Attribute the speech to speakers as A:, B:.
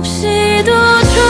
A: 없이도 좋